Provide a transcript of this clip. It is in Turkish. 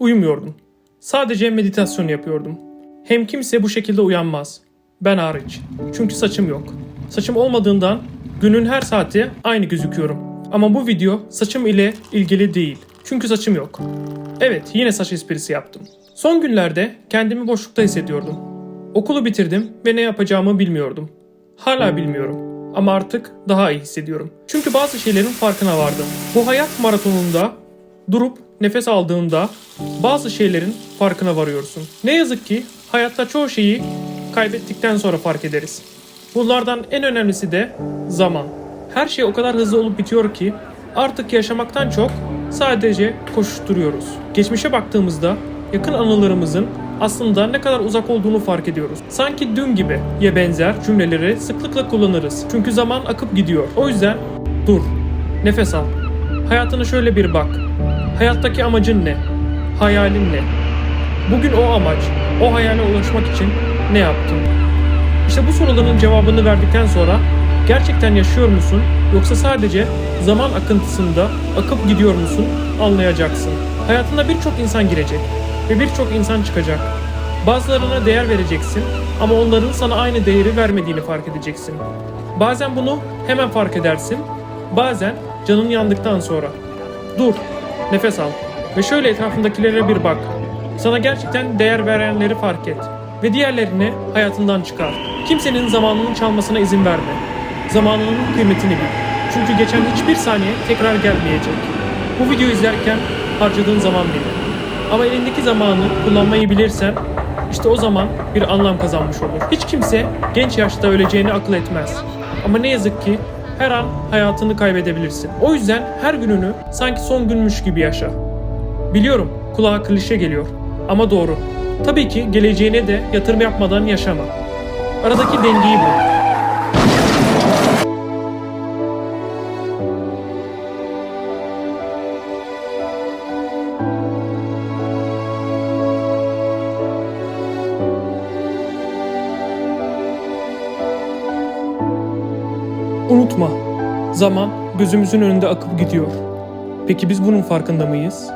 Uyumuyordum. Sadece meditasyon yapıyordum. Hem kimse bu şekilde uyanmaz. Ben hariç. Çünkü saçım yok. Saçım olmadığından günün her saati aynı gözüküyorum. Ama bu video saçım ile ilgili değil. Çünkü saçım yok. Evet, yine saç esprisi yaptım. Son günlerde kendimi boşlukta hissediyordum. Okulu bitirdim ve ne yapacağımı bilmiyordum. Hala bilmiyorum. Ama artık daha iyi hissediyorum. Çünkü bazı şeylerin farkına vardım. Bu hayat maratonunda durup nefes aldığında bazı şeylerin farkına varıyorsun. Ne yazık ki hayatta çoğu şeyi kaybettikten sonra fark ederiz. Bunlardan en önemlisi de zaman. Her şey o kadar hızlı olup bitiyor ki artık yaşamaktan çok sadece koşuşturuyoruz. Geçmişe baktığımızda yakın anılarımızın aslında ne kadar uzak olduğunu fark ediyoruz. Sanki dün gibi ye benzer cümleleri sıklıkla kullanırız. Çünkü zaman akıp gidiyor. O yüzden dur, nefes al. Hayatına şöyle bir bak. Hayattaki amacın ne? Hayalin ne? Bugün o amaç, o hayale ulaşmak için ne yaptın? İşte bu soruların cevabını verdikten sonra gerçekten yaşıyor musun yoksa sadece zaman akıntısında akıp gidiyor musun anlayacaksın. Hayatına birçok insan girecek ve birçok insan çıkacak. Bazılarına değer vereceksin ama onların sana aynı değeri vermediğini fark edeceksin. Bazen bunu hemen fark edersin, bazen canın yandıktan sonra. Dur, nefes al ve şöyle etrafındakilere bir bak. Sana gerçekten değer verenleri fark et ve diğerlerini hayatından çıkar. Kimsenin zamanını çalmasına izin verme. Zamanının kıymetini bil. Çünkü geçen hiçbir saniye tekrar gelmeyecek. Bu videoyu izlerken harcadığın zaman bil. Ama elindeki zamanı kullanmayı bilirsen işte o zaman bir anlam kazanmış olur. Hiç kimse genç yaşta öleceğini akıl etmez. Ama ne yazık ki her an hayatını kaybedebilirsin. O yüzden her gününü sanki son günmüş gibi yaşa. Biliyorum kulağa klişe geliyor ama doğru. Tabii ki geleceğine de yatırım yapmadan yaşama. Aradaki dengeyi bul. Unutma, zaman gözümüzün önünde akıp gidiyor. Peki biz bunun farkında mıyız?